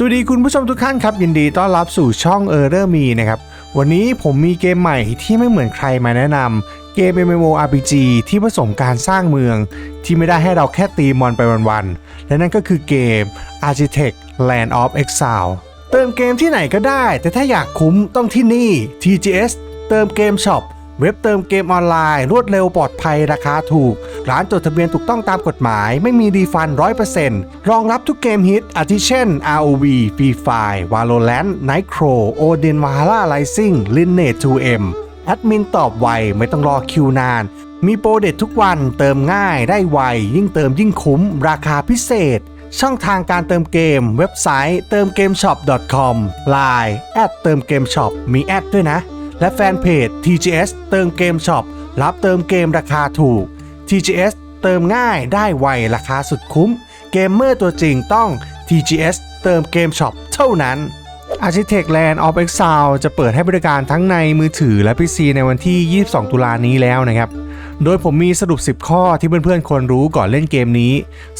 สวัสดีคุณผู้ชมทุกท่านครับ ยินดีต้อนรับสู่ช่องเออร์เรอร์มีนะครับวันนี้ผมมีเกมใหม่ที่ไม่เหมือนใครมาแนะนำเกม MMORPG ที่ผสมการสร้างเมือง ที่ไม่ได้ให้เราแค่ตีมอนไปวันๆและนั่นก็คือเกม Architect Land of Exile เติมเกมที่ไหนก็ได้ แต่ถ้าอยากคุ้มต้องที่นี่ TGS เติมเกมช็อป เว็บเติมเกมออนไลน์ รวดเร็วปลอดภัยราคาถูก ร้านจดทะเบียนถูกต้องตามกฎหมาย ไม่มีรีฟัน100%รองรับทุกเกมฮิต อาทิเช่น ROV Free Fire Valorant Nightcrow Odin Valhalla Rising Lineage 2M แอดมินตอบไว ไม่ต้องรอคิวนาน มีโปรเด็ดทุกวันเติมง่ายได้ไว ยิ่งเติมยิ่งคุ้ม ราคาพิเศษ ช่องทางการเติมเกม เว็บไซต์เติมเกมช็อป .com Line แอดเติมเกมช็อปมีแอดด้วยนะ และแฟนเพจ TGS เติมเกมช็อปรับเติมเกมราคาถูก TGS เติมง่ายได้ไวราคาสุดคุ้ม เกมเมอร์ตัวจริงต้อง TGS เติมเกมช็อปเท่านั้น Architect Land of Exile จะเปิดให้บริการทั้งในมือถือและ PC ในวันที่ 22 ตุลานี้แล้วนะครับ โดยผมมีสรุป 10 ข้อที่เพื่อนๆควรรู้ก่อนเล่นเกมนี้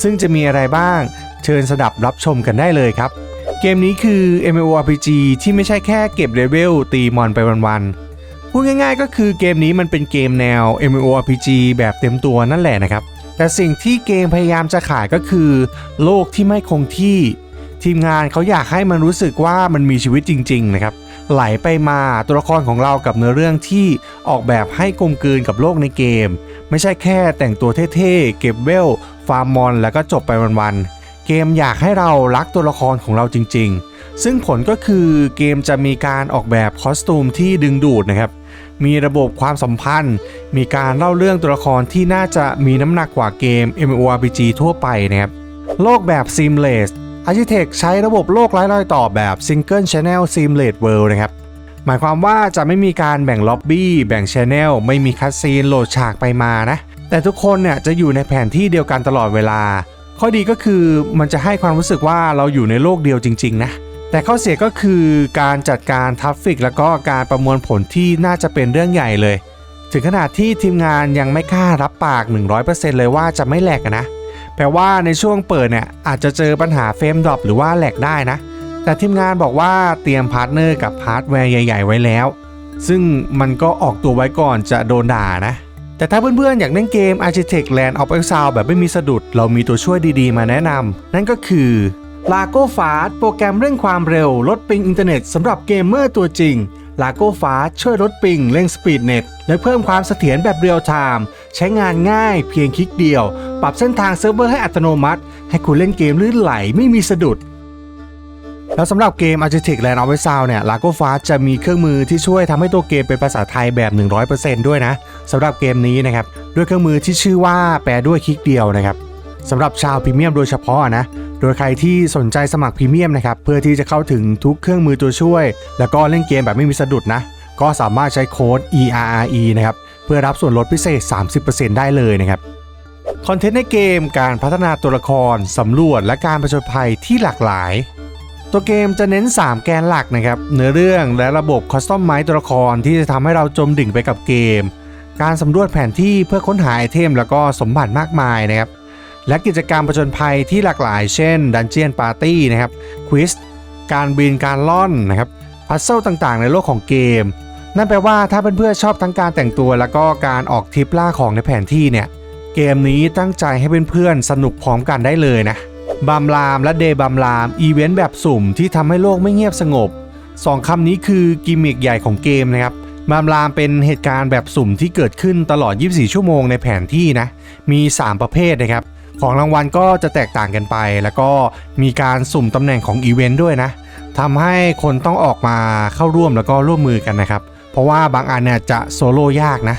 ซึ่งจะมีอะไรบ้าง เชิญสดับรับชมกันได้เลยครับ เกมนี้คือ MMORPG ที่ไม่ใช่แค่เก็บเลเวลตีมอนไปวันๆ พูดง่ายๆก็คือเกมนี้มันเป็นเกมแนว MMORPG แบบเต็มตัวนั่นแหละนะครับ แต่สิ่งที่เกมพยายามจะขายก็คือ โลกที่ไม่คงที่ ทีมงานเขาอยากให้มันรู้สึกว่ามันมีชีวิตจริงๆนะครับ ไหลไปมาตัวละครของเรากับเนื้อเรื่องที่ออกแบบให้กลมกลืนกับโลกในเกม ไม่ใช่แค่แต่งตัวเท่ๆ เก็บเวล ฟาร์มมอน แล้วก็จบไปวันๆ เกมอยากให้เรารักตัวละครของเราจริง ๆ ซึ่งผลก็คือเกมจะมีการออกแบบคอสตูมที่ดึงดูดนะครับ มีระบบความสัมพันธ์ มีการเล่าเรื่องตัวละครที่น่าจะมีน้ำหนักกว่าเกม MMORPG ทั่วไปนะครับ โลกแบบ Seamless Architect ใช้ระบบโลกไร้รอยต่อแบบ Single Channel Seamless World นะครับหมายความว่าจะไม่มีการแบ่งล็อบบี้แบ่งชแนลไม่มีคัสซีนโหลดฉากไปมานะ แต่ทุกคนเนี่ยจะอยู่ในแผนที่เดียวกันตลอดเวลา ข้อดีก็คือมันจะให้ความรู้สึกว่าเราอยู่ในโลกเดียวจริง ๆ นะ แต่ข้อเสียก็คือการจัดการทัฟฟิก แล้วก็การประมวลผลที่น่าจะเป็นเรื่องใหญ่เลย ถึงขนาดที่ทีมงานยังไม่กล้ารับปาก 100%เลยว่าจะไม่แหลกนะ แปลว่าในช่วงเปิดเนี่ยอาจจะเจอปัญหาเฟรมดรอปหรือว่าแหลกได้นะ แต่ทีมงานบอกว่าเตรียมพาร์ทเนอร์กับฮาร์ดแวร์ใหญ่ ๆ ไว้แล้ว ซึ่งมันก็ออกตัวไว้ก่อนจะโดนด่านะ แต่ถ้าเพื่อนๆ อยากเล่นเกม Architect Land of Exile แบบไม่มีสะดุด เรามีตัวช่วยดีๆ มาแนะนำ นั่นก็คือ Lago Fast โปรแกรมเร่งความเร็ว ลดปิงอินเทอร์เน็ตสำหรับเกมเมอร์ตัวจริง Lago Fast ช่วยลดปิงเร่งสปีดเน็ต และเพิ่มความเสถียรแบบเรียลไทม์ใช้งานง่ายเพียงคลิกเดียว ปรับเส้นทางเซิร์ฟเวอร์ให้อัตโนมัติ ให้คุณเล่นเกมลื่นไหลไม่มีสะดุด แล้วสำหรับเกม Architect Land of Exile เนี่ย Lago Fast จะมีเครื่องมือที่ช่วยทำให้ตัวเกมเป็นภาษาไทยแบบ 100%ด้วยนะสำหรับเกมนี้นะครับด้วยเครื่องมือที่ชื่อว่าแปลด้วยคลิกเดียวนะครับสำหรับชาวพรีเมียมโดยเฉพาะนะ โดยใครที่สนใจสมัครพรีเมียมนะครับ เพื่อที่จะเข้าถึงทุกเครื่องมือตัวช่วย แล้วก็เล่นเกมแบบไม่มีสะดุดนะ ก็สามารถใช้โค้ด ERRE นะครับ เพื่อรับส่วนลดพิเศษ 30%ได้เลยนะครับ คอนเทนต์ในเกมการพัฒนาตัวละคร สำรวจ และการประชนภัยที่หลากหลาย ตัวเกมจะเน้น 3 แกนหลักนะครับ เนื้อเรื่องและระบบคอสตอมไมตัวละครที่จะทำให้เราจมดิ่งไปกับเกม การสำรวจแผนที่เพื่อค้นหาไอเทมแล้วก็สมบัติมากมายนะครับ และกิจกรรมประจนภัยที่หลากหลาย เช่นดันเจียนปาร์ตี้นะครับควิสการบินการล่อนนะครับพัซเซิลต่างๆ ในโลกของเกม นั่นแปลว่าถ้าเพื่อนๆชอบทั้งการแต่งตัว แล้วก็การออกทริปล่าของในแผนที่เนี่ยเกมนี้ตั้งใจให้เพื่อนๆสนุกพร้อมกันได้เลยนะ บัมลามและเดย์บัมลาม อีเวนต์แบบสุ่มที่ทำให้โลกไม่เงียบสงบสองคำนี้คือกิมมิคใหญ่ของเกมนะครับบัมลามเป็นเหตุการณ์แบบสุ่มที่เกิดขึ้นตลอด 24 ชั่วโมงในแผนที่นะ มี 3 ประเภทนะครับ ของรางวัลก็จะแตกต่างกันไป แล้วก็มีการสุ่มตำแหน่งของอีเวนต์ด้วยนะทำให้คนต้องออกมาเข้าร่วมแล้วก็ร่วมมือกันนะครับ เพราะว่าบางอันเนี่ยจะโซโล่ยากนะ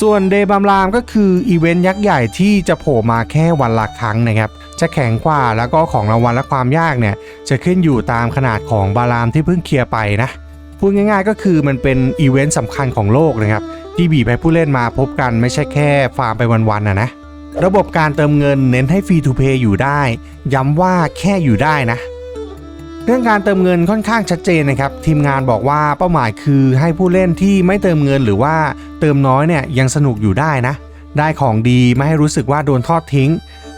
ส่วนเดย์บัมรามก็คืออีเวนต์ยักษ์ใหญ่ที่จะโผล่มาแค่วันละครั้งนะครับ จะแข็งกว่าแล้วก็ของรางวัลและความยากเนี่ยจะขึ้นอยู่ตามขนาดของบารามที่เพิ่งเคลียร์ไปนะพูดง่ายๆก็คือมันเป็นอีเวนต์สำคัญของโลกนะครับ ที่บีบให้ผู้เล่นมาพบกันไม่ใช่แค่ฟาร์มไปวันๆนะนะระบบการเติมเงินเน้นให้ฟรีทูเพย์อยู่ได้ ย้ำว่าแค่อยู่ได้นะ เรื่องการเติมเงินค่อนข้างชัดเจนนะครับ ทีมงานบอกว่าเป้าหมายคือให้ผู้เล่นที่ไม่เติมเงินหรือว่า เติมน้อยเนี่ยยังสนุกอยู่ได้นะ ได้ของดีไม่ให้รู้สึกว่าโดนทอดทิ้ง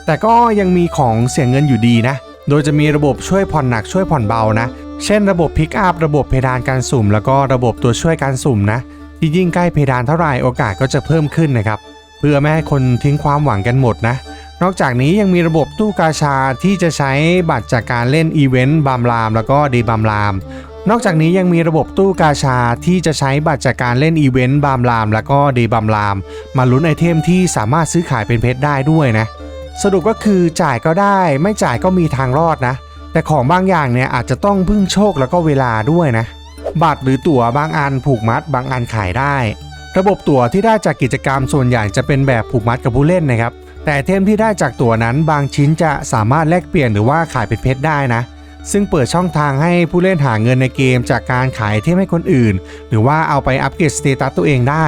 แต่ก็ยังมีของเสียเงินอยู่ดีนะ โดยจะมีระบบช่วยผ่อนหนักช่วยผ่อนเบานะ เช่นระบบพิกอัพระบบเพดานการสุ่ม แล้วก็ระบบตัวช่วยการสุ่มนะ ที่ยิ่งใกล้เพดานเท่าไหร่โอกาสก็จะเพิ่มขึ้นนะครับเพื่อไม่ให้คนทิ้งความหวังกันหมดนะ นอกจากนี้ยังมีระบบตู้กาชาที่จะใช้บัตรจากการเล่นอีเวนต์บามราม แล้วก็ดีบามราม นอกจากนี้ยังมีระบบตู้กาชาที่จะใช้บัตรจากการเล่นอีเวนต์บามราม แล้วก็ดีบามราม มาลุ้นไอเทมที่สามารถซื้อขายเป็นเพชรได้ด้วยนะ สรุปก็คือจ่ายก็ได้ ไม่จ่ายก็มีทางรอดนะ แต่ของบางอย่างเนี่ยอาจจะต้องพึ่งโชคแล้วก็เวลาด้วยนะ บัตรหรือตั๋วบางอันผูกมัด บางอันขายได้ ระบบตั๋วที่ได้จากกิจกรรมส่วนใหญ่จะเป็นแบบผูกมัดกับผู้เล่นนะครับแต่ไอเทมที่ได้จากตั๋วนั้นบางชิ้นจะสามารถแลกเปลี่ยนหรือว่าขายเป็นเพชรได้นะ ซึ่งเปิดช่องทางให้ผู้เล่นหาเงินในเกมจากการขายไอเทมให้คนอื่น หรือว่าเอาไปอัปเกรดสเตตัสตัวเองได้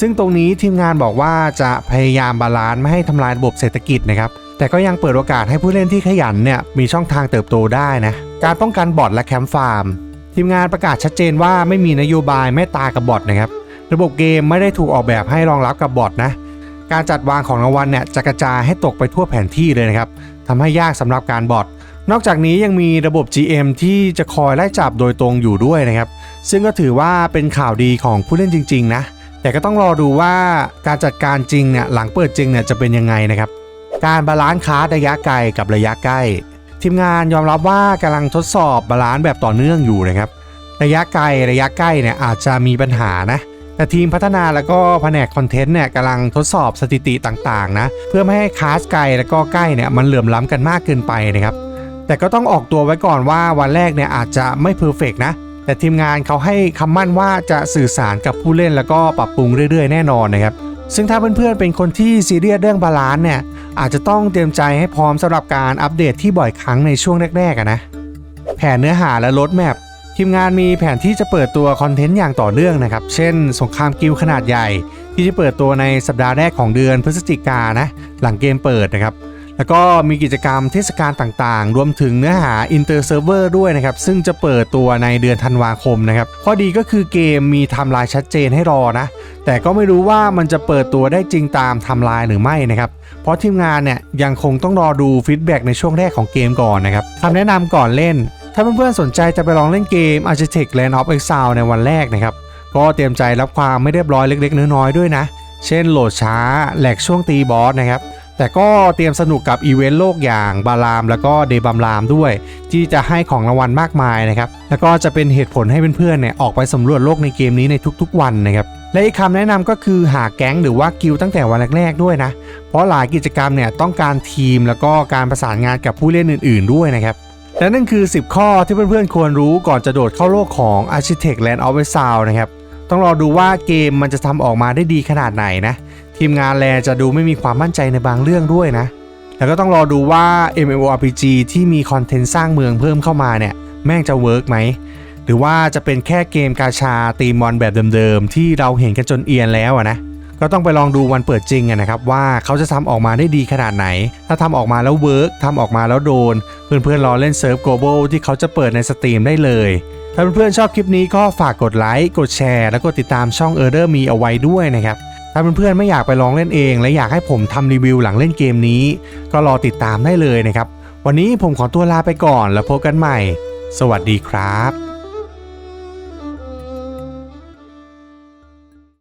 ซึ่งตรงนี้ทีมงานบอกว่าจะพยายามบาลานซ์ไม่ให้ทำลายระบบเศรษฐกิจนะครับแต่ก็ยังเปิดโอกาสให้ผู้เล่นที่ขยันเนี่ยมีช่องทางเติบโตได้นะการป้องกันบอทและแคมป์ฟาร์มทีมงานประกาศชัดเจนว่าไม่มีนโยบายไม่ตากับบอทนะครับระบบเกมไม่ได้ถูกออกแบบให้รองรับกับบอทนะการจัดวางของรางวัลเนี่ยจะกระจายให้ตกไปทั่วแผนที่เลยนะครับทำให้ยากสำหรับการบอท นอกจากนี้ยังมีระบบ GM ที่จะคอยไล่จับโดยตรงอยู่ด้วยนะครับ ซึ่งก็ถือว่าเป็นข่าวดีของผู้เล่นจริง ๆ นะ แต่ก็ต้องรอดูว่าการจัดการจริงเนี่ยหลังเปิดจริงเนี่ยจะเป็นยังไงนะครับ การบาลานซ์คาร์ดระยะไกลกับระยะใกล้ ทีมงานยอมรับว่ากำลังทดสอบบาลานซ์แบบต่อเนื่องอยู่นะครับ ระยะไกลระยะใกล้เนี่ยอาจจะมีปัญหานะแต่ทีมพัฒนาแล้วก็แผนกคอนเทนต์เนี่ยกำลังทดสอบสถิติต่างๆนะเพื่อไม่ให้คาสไกลแล้วก็ใกล้เนี่ยมันเหลื่อมล้ำกันมากเกินไปนะครับ แต่ก็ต้องออกตัวไว้ก่อนว่าวันแรกเนี่ยอาจจะไม่เพอร์เฟกนะ แต่ทีมงานเขาให้คำมั่นว่าจะสื่อสารกับผู้เล่นแล้วก็ปรับปรุงเรื่อยๆ แน่นอนนะครับซึ่งถ้าเพื่อนๆ เป็นคนที่ซีเรียสเรื่องบาลานซ์เนี่ยอาจจะต้องเตรียมใจให้พร้อมสำหรับการอัปเดตที่บ่อยครั้งในช่วงแรกๆนะ แผนเนื้อหาและรถแมพทีมงานมีแผนที่จะเปิดตัวคอนเทนต์อย่างต่อเนื่องนะครับ เช่น สงครามกิลขนาดใหญ่ ที่จะเปิดตัวในสัปดาห์แรกของเดือนพฤศจิกานะหลังเกมเปิดนะครับ แล้วก็มีกิจกรรมเทศกาลต่างๆ รวมถึงเนื้อหา Inter Server ด้วยนะครับ ซึ่งจะเปิดตัวในเดือนธันวาคมนะครับ ข้อดีก็คือเกมมีไทม์ไลน์ชัดเจนให้รอนะ แต่ก็ไม่รู้ว่ามันจะเปิดตัวได้จริงตามไทม์ไลน์หรือไม่นะครับ เพราะทีมงานเนี่ยยังคงต้องรอดูฟีดแบ็กในช่วงแรกของเกมก่อนนะครับคำแนะนำก่อนเล่น ถ้าเพื่อนๆสนใจจะไปลองเล่นเกม Architect Land of Exile ในวันแรกนะครับก็เตรียมใจรับความไม่เรียบร้อยเล็ก ๆ น้อยๆด้วยนะ เช่นโหลดช้าแหลกช่วงตีบอสนะครับ แต่ก็เตรียมสนุกกับอีเวนต์โลกอย่างบาลามแล้วก็เดบัมรามด้วย ที่จะให้ของรางวัลมากมายนะครับ แล้วก็จะเป็นเหตุผลให้เพื่อนๆเนี่ยออกไปสำรวจโลกในเกมนี้ในทุกๆ วันนะครับและอีกคำแนะนำก็คือหาแก๊งหรือว่ากิลตั้งแต่วันแรกๆด้วยนะ เพราะหลายกิจกรรมเนี่ยต้องการทีมแล้วก็การประสานงานกับผู้เล่นอื่นๆด้วยนะครับและนั่นคือ 10 ข้อที่เพื่อนๆควรรู้ก่อนจะโดดเข้าโลกของ Architect Land of Exile นะครับ ต้องรอดูว่าเกมมันจะทำออกมาได้ดีขนาดไหนนะ ทีมงานแลจะดูไม่มีความมั่นใจในบางเรื่องด้วยนะ แล้วก็ต้องรอดูว่า MMORPG ที่มีคอนเทนต์สร้างเมืองเพิ่มเข้ามาเนี่ยแม่งจะเวิร์กไหมหรือว่าจะเป็นแค่เกมกาชาตีมอนแบบเดิมๆที่เราเห็นกันจนเอียนแล้วนะก็ต้องไปลองดูวันเปิดจริงนะครับว่าเขาจะทำออกมาได้ดีขนาดไหน ถ้าทำออกมาแล้วเวิร์กทำออกมาแล้วโดน เพื่อนๆรอเล่นเซิร์ฟ global ที่เขาจะเปิดในสตรีมได้เลย ถ้าเพื่อนๆชอบคลิปนี้ก็ฝากกดไลค์กดแชร์ แล้วก็ติดตามช่อง e r d e r มีเอาไว้ด้วยนะครับ ถ้าเพื่อนๆไม่อยากไปลองเล่นเอง และอยากให้ผมทำรีวิวหลังเล่นเกมนี้ ก็รอติดตามได้เลยนะครับ วันนี้ผมขอตัวลาไปก่อนแล้วพบกันใหม่ สวัสดีครับ